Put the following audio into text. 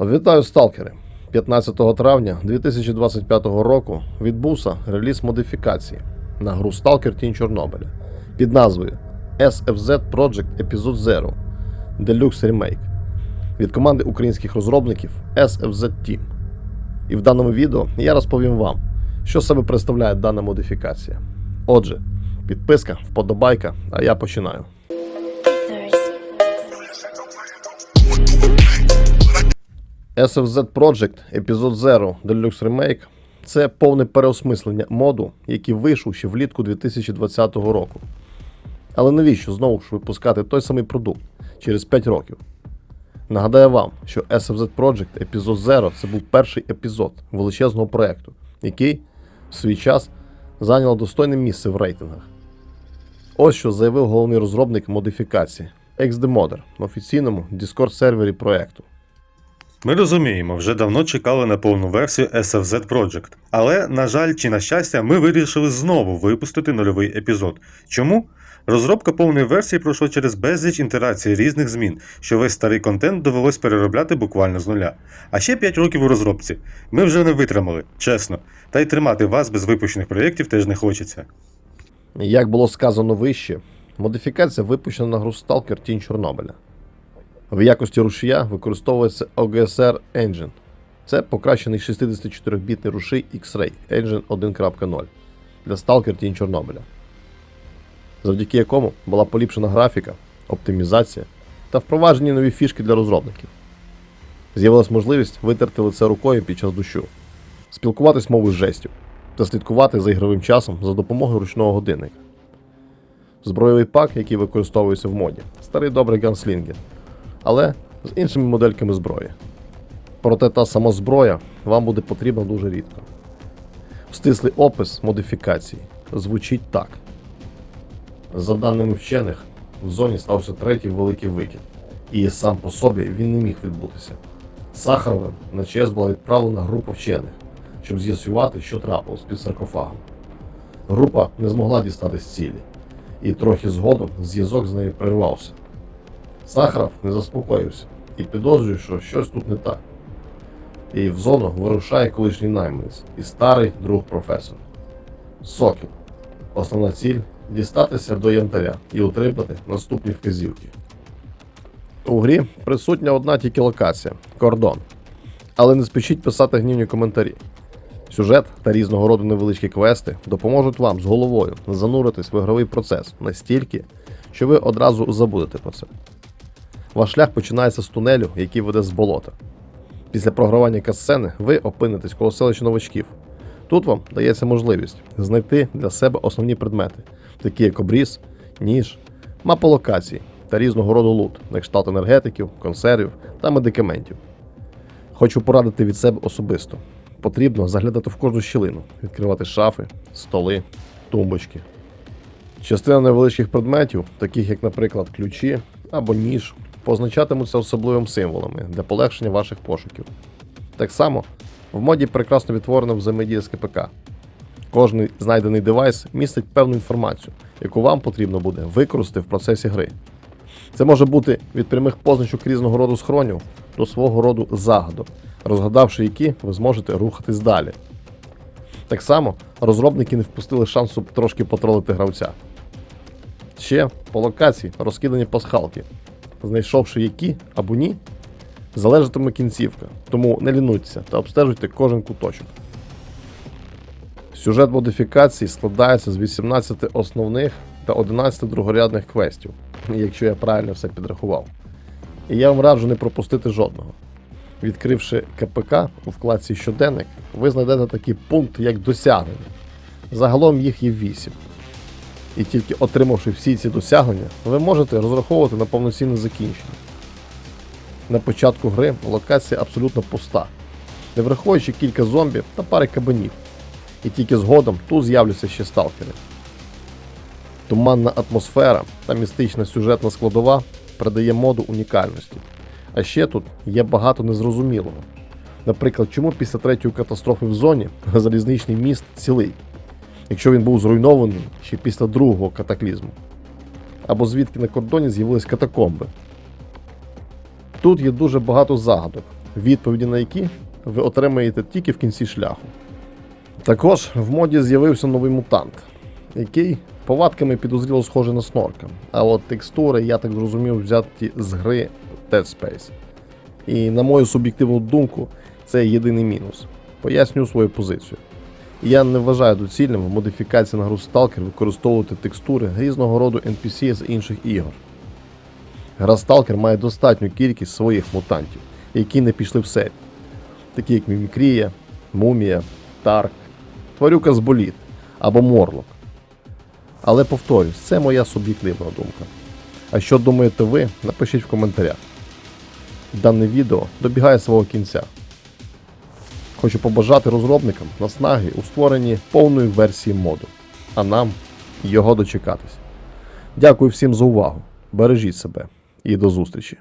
Вітаю, сталкери! 15 травня 2025 року відбувся реліз модифікації на гру Stalker Тінь Чорнобиля під назвою SFZ Project Episode Zero Deluxe Remake від команди українських розробників SFZ Team. І в даному відео я розповім вам, що себе представляє дана модифікація. Отже, підписка, вподобайка, а я починаю. SFZ Project Episode Zero Deluxe Remake це повне переосмислення моду, який вийшов ще влітку 2020 року. Але навіщо знову ж випускати той самий продукт через 5 років? Нагадаю вам, що SFZ Project Episode Zero це був перший епізод величезного проєкту, який в свій час зайняв достойне місце в рейтингах. Ось що заявив головний розробник модифікації XDemoder на офіційному Discord сервері проєкту. Ми розуміємо, вже давно чекали на повну версію SFZ Project. Але, на жаль, чи на щастя, ми вирішили знову випустити нульовий епізод. Чому? Розробка повної версії пройшла через безліч інтерацій різних змін, що весь старий контент довелось переробляти буквально з нуля. А ще 5 років у розробці. Ми вже не витримали, чесно. Та й тримати вас без випущених проєктів теж не хочеться. Як було сказано вище, модифікація випущена на гру Stalker Тінь Чорнобиля. В якості рушія використовується OGSR Engine. Це покращений 64-бітний рушій X-Ray Engine 1.0 для Stalker Тінь Чорнобиля, завдяки якому була поліпшена графіка, оптимізація та впроваджені нові фішки для розробників. З'явилась можливість витерти лице рукою під час дощу, спілкуватись мовою жестів та слідкувати за ігровим часом за допомогою ручного годинника. Збройовий пак, який використовується в моді, старий добрий ганслінгер, але з іншими модельками зброї. Проте та сама зброя вам буде потрібна дуже рідко. Стислий опис модифікації звучить так. За даними вчених, в зоні стався третій великий викид, і сам по собі він не міг відбутися. Сахаровим на ЧС була відправлена група вчених, щоб з'ясувати, що трапилось під саркофагом. Група не змогла дістатись цілі, і трохи згодом зв'язок з нею перервався. Сахаров не заспокоївся і підозрює, що щось тут не так. І в зону вирушає колишній найманець і старий друг професора. Сокіл. Основна ціль дістатися до янтаря і отримати наступні вказівки. У грі присутня одна тільки локація кордон. Але не спішіть писати гнівні коментарі. Сюжет та різного роду невеличкі квести допоможуть вам з головою зануритись в ігровий процес настільки, що ви одразу забудете про це. Ваш шлях починається з тунелю, який веде з болота. Після програвання касцени ви опинитесь коло селища новачків. Тут вам дається можливість знайти для себе основні предмети, такі як обріз, ніж, мапа локацій та різного роду лут, на кшталт енергетиків, консервів та медикаментів. Хочу порадити від себе особисто. Потрібно заглядати в кожну щілину, відкривати шафи, столи, тумбочки. Частина невеличких предметів, таких як, наприклад, ключі або ніж, позначатимуться особливими символами для полегшення ваших пошуків. Так само в моді прекрасно відтворена взаємодія з КПК. Кожний знайдений девайс містить певну інформацію, яку вам потрібно буде використати в процесі гри. Це може бути від прямих позначок різного роду схронів до свого роду загадок, розгадавши які, ви зможете рухатись далі. Так само розробники не впустили шансу трошки потролити гравця. Ще по локації розкидані пасхалки, знайшовши які або ні, залежатиме кінцівка, тому не лінуйтеся та обстежуйте кожен куточок. Сюжет модифікації складається з 18 основних та 11 другорядних квестів, якщо я правильно все підрахував. І я вам раджу не пропустити жодного. Відкривши КПК у вкладці Щоденник, ви знайдете такий пункт, як досягнення. Загалом їх є 8. І тільки отримавши всі ці досягнення, ви можете розраховувати на повноцінне закінчення. На початку гри локація абсолютно пуста, не враховуючи кілька зомбі та пари кабанів. І тільки згодом тут з'являться ще сталкери. Туманна атмосфера та містична сюжетна складова придає моду унікальності. А ще тут є багато незрозумілого. Наприклад, чому після третьої катастрофи в зоні залізничний міст цілий, якщо він був зруйнований ще після другого катаклізму. Або звідки на кордоні з'явились катакомби. Тут є дуже багато загадок, відповіді на які ви отримаєте тільки в кінці шляху. Також в моді з'явився новий мутант, який повадками підозріло схожий на снорка. А от текстури, я так зрозумів, взяті з гри Dead Space. І на мою суб'єктивну думку, це єдиний мінус. Поясню свою позицію. Я не вважаю доцільним в модифікації на гру Stalker використовувати текстури різного роду NPC з інших ігор. Гра Stalker має достатню кількість своїх мутантів, які не пішли в серію, такі як Мімікрія, Мумія, Тарк, Тварюка з боліт або Морлок. Але повторюсь, це моя суб'єктивна думка. А що думаєте ви, напишіть в коментарях. Дане відео добігає свого кінця. Хочу побажати розробникам наснаги у створенні повної версії моду, а нам його дочекатись. Дякую всім за увагу. Бережіть себе і до зустрічі!